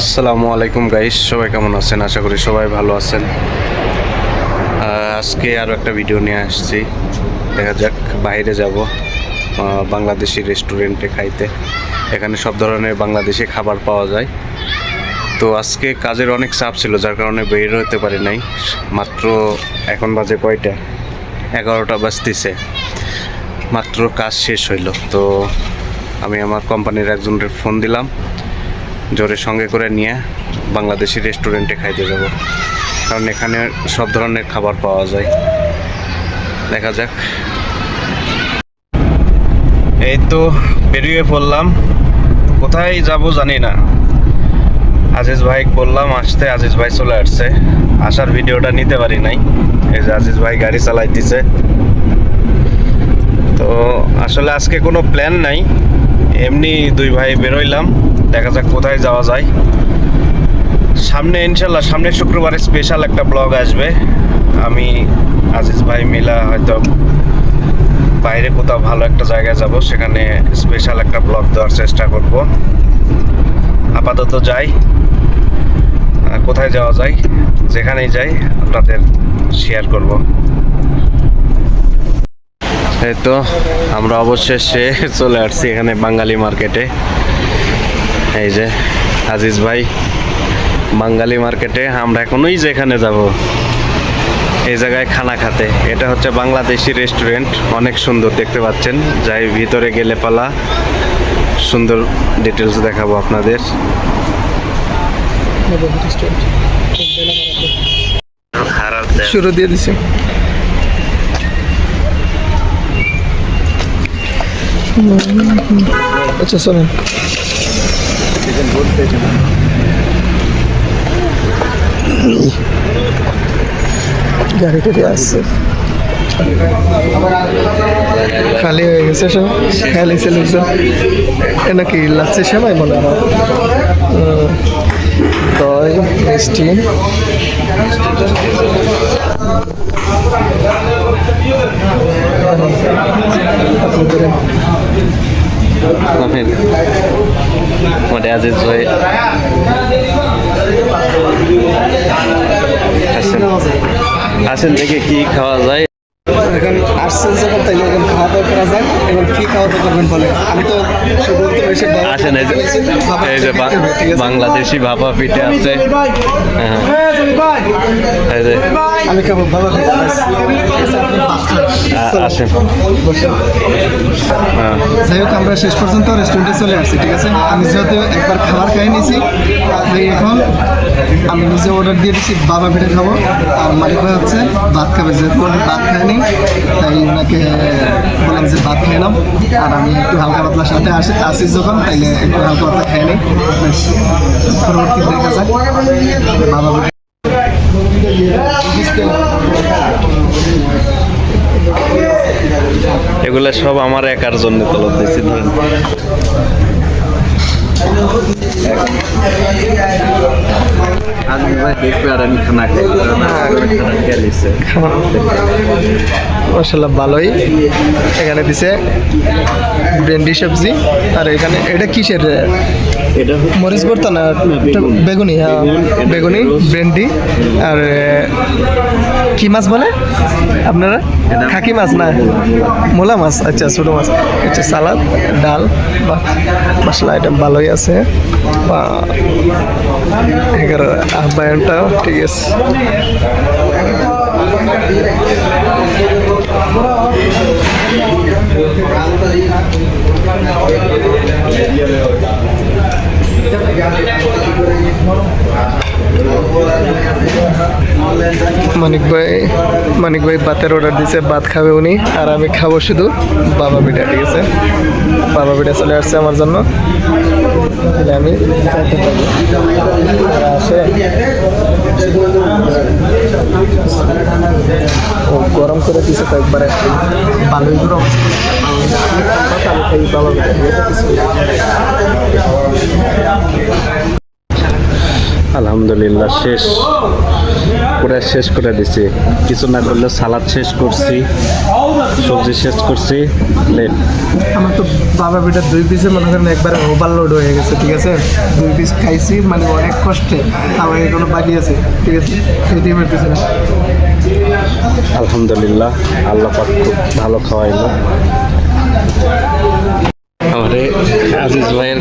আসসালামু আলাইকুম গাইস সবাই কেমন আছেন? আশা করি সবাই ভালো আছেন। আজকে আরও একটা ভিডিও নিয়ে আসছি। দেখা যাক, বাইরে যাব বাংলাদেশি রেস্টুরেন্টে খাইতে। এখানে সব ধরনের বাংলাদেশি খাবার পাওয়া যায়। তো আজকে কাজের অনেক চাপ ছিল, যার কারণে বের হতে পারি নাই। মাত্র এখন বাজে কয়টা? এগারোটা বাজতেছে। মাত্র কাজ শেষ হইল। তো আমি আমার কোম্পানির একজনের ফোন দিলাম। জোরে সঙ্গে করে নিয়ে বাংলাদেশি রেস্টুরেন্টে খাইতে যাব। কারণ এখানে সব ধরনের খাবার পাওয়া যায়। দেখা যাক। এই তো বেরিয়ে পড়লাম। কোথায় যাব জানি না। আজিজ ভাই বললাম আসতে, আজিজ ভাই চলে আসছে। আসার ভিডিওটা নিতে পারি নাই। এই যে আজিজ ভাই গাড়ি চালাইতেছে। তো আসলে আজকে কোনো প্ল্যান নাই। এমনি দুই ভাই বেরোইলাম, দেখা যাক কোথায় যাওয়া যায়। সামনে ইনশাল্লাহ সামনে শুক্রবারে স্পেশাল একটা ব্লগ আসবে। আমি আজিজ ভাই মিলা হয়তো বাইরে কোথাও ভালো একটা জায়গায় যাব, সেখানে স্পেশাল একটা ব্লগ দেওয়ার চেষ্টা করব। আপাতত যাই। কোথায় যাওয়া যায়, যেখানেই যাই, আপনাদের শেয়ার করব। এই তো আমরা অবশেষে চলে আসছি এখানে বাঙালি মার্কেটে। এই যে আজিজ ভাই বাঙালি মার্কেটে আমরা এখনই যেখানে যাব এই জায়গায় খানা খাতে। এটা হচ্ছে বাংলাদেশি রেস্টুরেন্ট অনেক সুন্দর দেখতে পাচ্ছেন। যাই ভিতরে গেলে পালা সুন্দর ডিটেলস দেখাবো আপনাদের। খারাপ শুরু দিয়ে দিছে। আচ্ছা শোনেন। গাড়ি টাড়ি আসছে খালি হয়ে গেছে সব। খালি লোকজন এ নাকি লাগছে সেমাই মনে হয়। দই, মিষ্টি। আপনাদের আমিন আমাদের আজিজ ভাই আসেন দেখে কি খাওয়া যায়? আসছেন যখন তাইলে এখন খাওয়া দাওয়া করা যায় এখন কি খাওয়া দাওয়া করবেন বলে আমি তো শুধু তো বেশি আসেন এই যে? বাংলাদেশি ভাপা পিঠে আছে। হ্যাঁ আমি খাব বাবা খেতে পারছি। ঠিক আছে, আপনি ভাত খান। আ- আসেন। হ্যাঁ। যাই হোক আমরা শেষ পর্যন্ত রেস্টুরেন্টে চলে আসছি ঠিক আছে? আমি যেহেতু একবার খাবার খাই নিয়েছি তাই এখন আমি নিজে অর্ডার দিয়ে দিচ্ছি বাবা পিঠে খাব। আর মালিক ভাই হচ্ছে ভাত খাবে, যেহেতু ভাত খায়নি, তাই ওনাকে বললাম যে ভাত খেয়ে নাও। আর আমি একটু হালকা পাতলার সাথে আসি আসি যখন, তাইলে একটু হালকা পাতলা খেয়ে নিই। পরবর্তী দেখা যাক। বাবা এগুলো সব আমার একার জন্য তোলা দিয়েছি ধরেন। আমি ভাই দেখবে আর আমি খানা খাই খানা খেয়ে নিচ্ছে মাসাল্লাহ ভালোই। এখানে দিছে ভেন্ডি সবজি। আর এখানে এটা কিসের? এটা মরিচ ভর্তা না বেগুনি। হ্যাঁ বেগুনি ভেন্ডি। আর কি মাছ বলে? আপনারা? খাকি মাছ না? মোলা মাছ? আচ্ছা ছোটো মাছ। আচ্ছা সালাদ ডাল বা মশলা আইটেম ভালোই আছে। বা এগারো আহ্বায়নটাও ঠিক আছে। মানিক ভাই মানিক ভাই ভাতের অর্ডার দিছে, ভাত খাবে উনি, আর আমি খাব শুধু বাবা পিঠা ঠিক আছে? বাবা পিঠা চলে আসছে আমার জন্য। আমি ও, গরম করে দিছে তো একবারে ভালোই গরম বাবা পিঠা আলহামদুলিল্লাহ শেষ। পুরো শেষ করে দিছি। কিছু না করলে সালাদ শেষ করছি সবজি শেষ করছি লেট। আমার তো বাবা বেটার দুই পিসে মনে করেন একবারে ওভারলোড হয়ে গেছে ঠিক আছে? দুই পিস খাইছি মানে অনেক কষ্টে আমার এখনও বাকি আছে ঠিক আছে? খেতেই পারতেছে না আলহামদুলিল্লাহ আল্লাহ পাক খুব ভালো খাওয়াইলো। আমারে আজিজ ভাইয়ের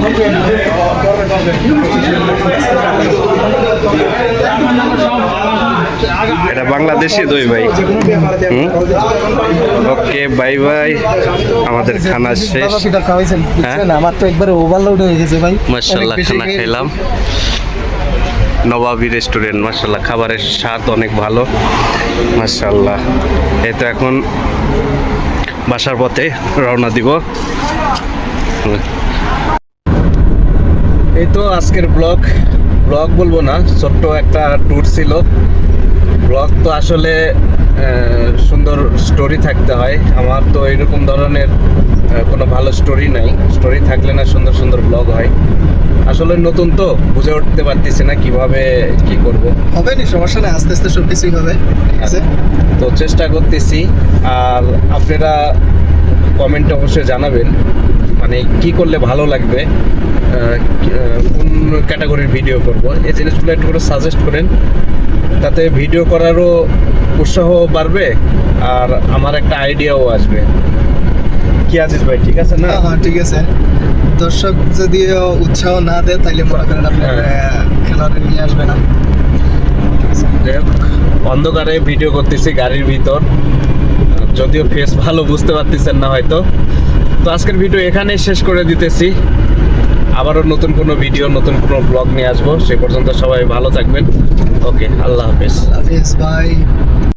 এটা বাংলাদেশি দই ভাই। Okay, bye bye. আমাদের খানা শেষ। খাওয়াইছেন হ্যাঁ? আমার তো একবারে ওভারলোড হয়ে গেছে ভাই মার্শাল্লাহ খানা খেলাম নবাবী রেস্টুরেন্ট মার্শাল্লাহ খাবারের স্বাদ অনেক ভালো। মার্শাল্লাহ এই তো এখন বাসার পথে রওনা দিব। এই তো আজকের ব্লগ। ব্লগ বলব না ছোট্ট একটা ট্যুর ছিল। ব্লগ তো আসলে সুন্দর স্টোরি থাকতে হয়। আমার তো এরকম ধরনের কোনো ভালো স্টোরি নাই। স্টোরি থাকলে না সুন্দর সুন্দর ব্লগ হয়। আসলে নতুন তো বুঝে উঠতে পারতেছি না কীভাবে কি করব। হবে নি সমস্যা নেই আস্তে আস্তে সব কিছুই হবে আছে? তো চেষ্টা করতেছি। আর আপনারা কমেন্টে অবশ্যই জানাবেন। মানে কি করলে ভালো লাগবে কোন ক্যাটাগরির ভিডিও করব এই জিনিসগুলো একটু করে সাজেস্ট করেন। তাতে ভিডিও করারও উৎসাহ বাড়বে আর আমার একটা আইডিয়াও আসবে। কি আছিস ভাই ঠিক আছে না? হ্যাঁ ঠিক আছে। দর্শক যদি উৎসাহ না দেয় তাহলে মনে করেন হ্যাঁ। খেলোয়াড়ে নিয়ে আসবে না। অন্ধকারে ভিডিও করতেছি গাড়ির ভিতর। যদিও ফেস ভালো বুঝতে পারতেছেন না হয়তো। তো আজকের ভিডিও এখানেই শেষ করে দিতেছি। আবারও নতুন কোনো ভিডিও নতুন কোনো ব্লগ নিয়ে আসব। সে পর্যন্ত সবাই ভালো থাকবেন। ওকে আল্লাহ হাফেজ। হাফিজ ভাই